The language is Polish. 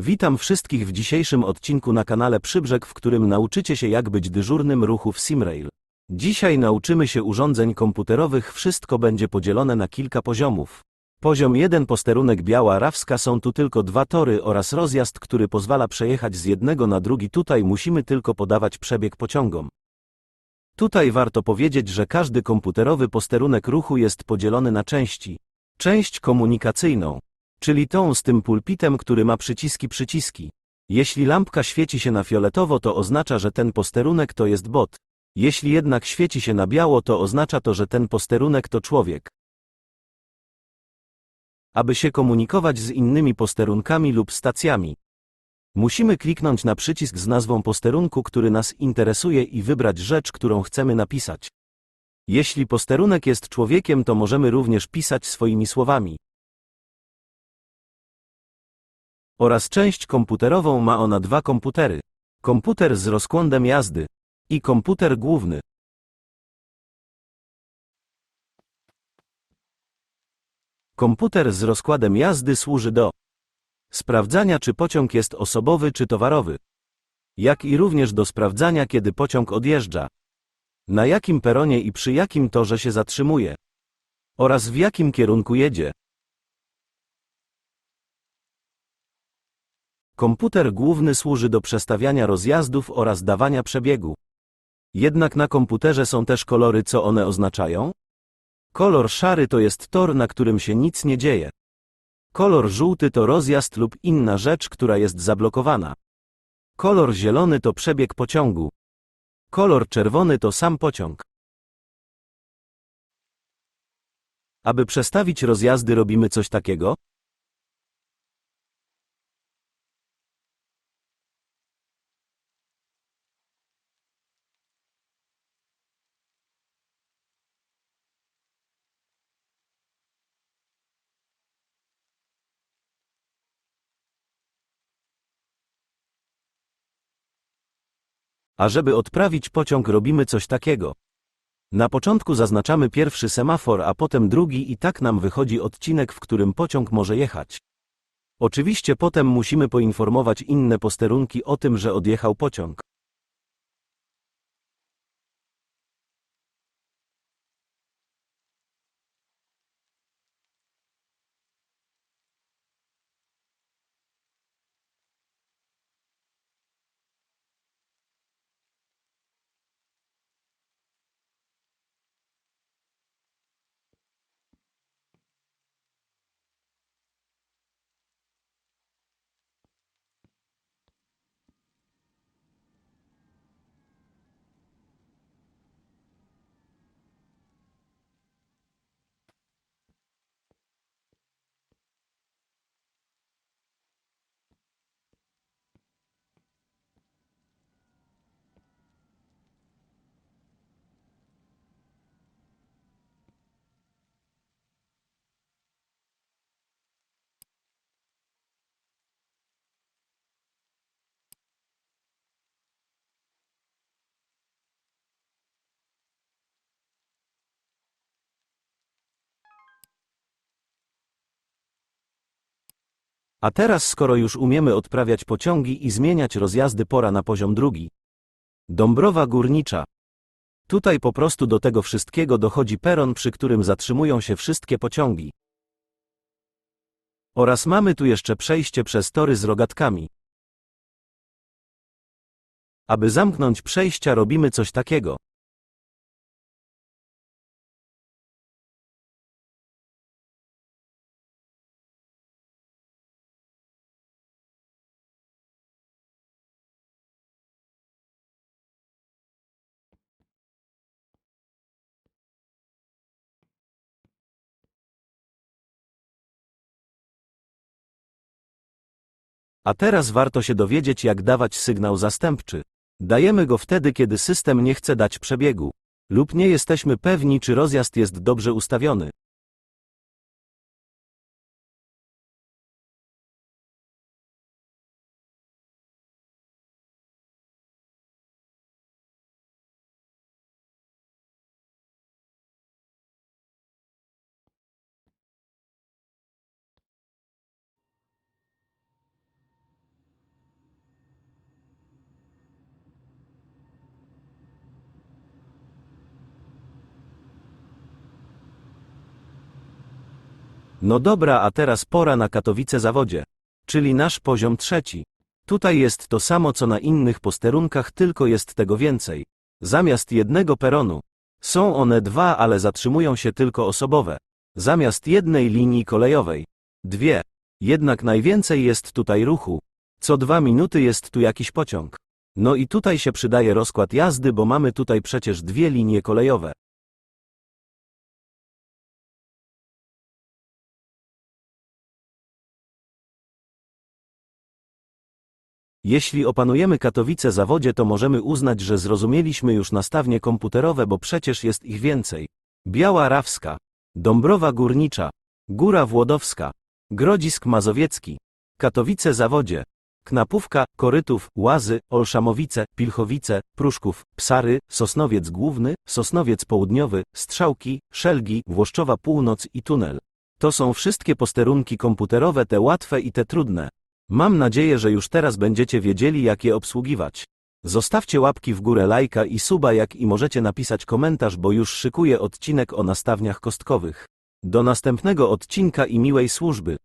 Witam wszystkich w dzisiejszym odcinku na kanale Przybrzeg, w którym nauczycie się jak być dyżurnym ruchu w Simrail. Dzisiaj nauczymy się urządzeń komputerowych, wszystko będzie podzielone na kilka poziomów. Poziom 1 posterunek Biała Rawska są tu tylko dwa tory oraz rozjazd, który pozwala przejechać z jednego na drugi. Tutaj musimy tylko podawać przebieg pociągom. Tutaj warto powiedzieć, że każdy komputerowy posterunek ruchu jest podzielony na części. Część komunikacyjną, czyli tą z tym pulpitem, który ma przyciski przyciski. Jeśli lampka świeci się na fioletowo, to oznacza, że ten posterunek to jest bot. Jeśli jednak świeci się na biało, to oznacza to, że ten posterunek to człowiek. Aby się komunikować z innymi posterunkami lub stacjami, musimy kliknąć na przycisk z nazwą posterunku, który nas interesuje i wybrać rzecz, którą chcemy napisać. Jeśli posterunek jest człowiekiem, to możemy również pisać swoimi słowami. Oraz część komputerową ma ona dwa komputery. Komputer z rozkładem jazdy i komputer główny. Komputer z rozkładem jazdy służy do sprawdzania, czy pociąg jest osobowy czy towarowy, jak i również do sprawdzania, kiedy pociąg odjeżdża, na jakim peronie i przy jakim torze się zatrzymuje, oraz w jakim kierunku jedzie. Komputer główny służy do przestawiania rozjazdów oraz dawania przebiegu. Jednak na komputerze są też kolory, co one oznaczają? Kolor szary to jest tor, na którym się nic nie dzieje. Kolor żółty to rozjazd lub inna rzecz, która jest zablokowana. Kolor zielony to przebieg pociągu. Kolor czerwony to sam pociąg. Aby przestawić rozjazdy robimy coś takiego? A żeby odprawić pociąg robimy coś takiego. Na początku zaznaczamy pierwszy semafor, a potem drugi i tak nam wychodzi odcinek, w którym pociąg może jechać. Oczywiście potem musimy poinformować inne posterunki o tym, że odjechał pociąg. A teraz skoro już umiemy odprawiać pociągi i zmieniać rozjazdy pora na poziom drugi. Dąbrowa Górnicza. Tutaj po prostu do tego wszystkiego dochodzi peron, przy którym zatrzymują się wszystkie pociągi. Oraz mamy tu jeszcze przejście przez tory z rogatkami. Aby zamknąć przejścia robimy coś takiego. A teraz warto się dowiedzieć, jak dawać sygnał zastępczy. Dajemy go wtedy, kiedy system nie chce dać przebiegu, lub nie jesteśmy pewni, czy rozjazd jest dobrze ustawiony. No dobra, a teraz pora na Katowice zawodzie. Czyli nasz poziom trzeci. Tutaj jest to samo co na innych posterunkach, tylko jest tego więcej. Zamiast jednego peronu. Są one dwa, ale zatrzymują się tylko osobowe. Zamiast jednej linii kolejowej. Dwie. Jednak najwięcej jest tutaj ruchu. Co dwa minuty jest tu jakiś pociąg. No i tutaj się przydaje rozkład jazdy, bo mamy tutaj przecież dwie linie kolejowe. Jeśli opanujemy Katowice zawodzie, to możemy uznać, że zrozumieliśmy już nastawnie komputerowe, bo przecież jest ich więcej. Biała Rawska, Dąbrowa Górnicza, Góra Włodowska, Grodzisk Mazowiecki, Katowice zawodzie, Knapówka, Korytów, Łazy, Olszamowice, Pilchowice, Pruszków, Psary, Sosnowiec Główny, Sosnowiec Południowy, Strzałki, Szelgi, Włoszczowa Północ i Tunel. To są wszystkie posterunki komputerowe, te łatwe i te trudne. Mam nadzieję, że już teraz będziecie wiedzieli, jak je obsługiwać. Zostawcie łapki w górę, lajka i suba, jak i możecie napisać komentarz, bo już szykuję odcinek o nastawniach kostkowych. Do następnego odcinka i miłej służby.